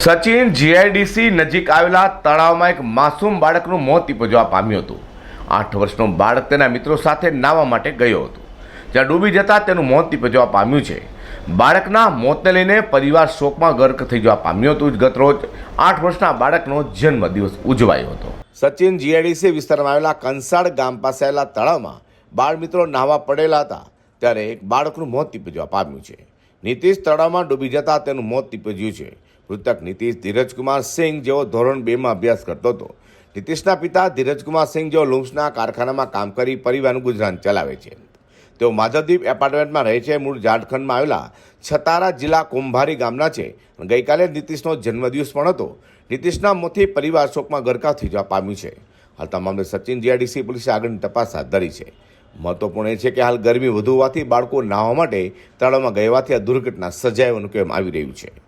Sachin GIDC નજીક આવેલા તળાવમાં એક માસૂમ બાળકનું મોત નીપજવા પામ્યું હતું. આઠ વર્ષનો બાળક તેના મિત્રો સાથે નાહવા માટે ગયો હતો. જ્યાં ડૂબી જતાં તેનું મોત નીપજવા પામ્યું છે. બાળકના મોતને લઈને પરિવાર શોકમાં ગર્ક થઈ જવા પામ્યો હતું. ગત રોજ આઠ વર્ષના બાળકનો જન્મદિવસ ઉજવાયો હતો. સચિન જીઆઈડીસી વિસ્તારમાં આવેલા કંસાળ ગામ પાસે આવેલા તળાવમાં બાળ મિત્રો નાહવા પડેલા હતા. ત્યારે એક બાળકનું મોત નીપજવા પામ્યું છે. નીતિશ તળાવમાં ડૂબી જતાં તેનું મોત નીપજ્યું છે. મૃતક નીતિશ ધીરજકુમાર સિંહ જેઓ ધોરણ બેમાં અભ્યાસ કરતો હતો. નીતિશના પિતા ધીરજકુમાર સિંહ જેઓ લુમ્સના કારખાનામાં કામ કરી પરિવારનું ગુજરાન ચલાવે છે. તેઓ માધવદીપ એપાર્ટમેન્ટમાં રહે છે, મૂળ ઝારખંડમાં આવેલા છતારા જિલ્લા કુંભારી ગામના છે. ગઈકાલે નીતિશનો જન્મદિવસ પણ હતો. નીતિશના મોથી પરિવાર શોકમાં ગરકાવ થઈ જવા પામ્યું છે. હાલ તમામને સચિન જીઆઈડીસી પોલીસે આગળની તપાસ હાથ ધરી છે. મહત્વપૂર્ણ એ છે કે હાલ ગરમી વધુ હોવાથી બાળકો નાહવા માટે તળાવમાં ગયાથી આ દુર્ઘટના સર્જાય હોવાનું કહેવામાં આવી રહ્યું છે.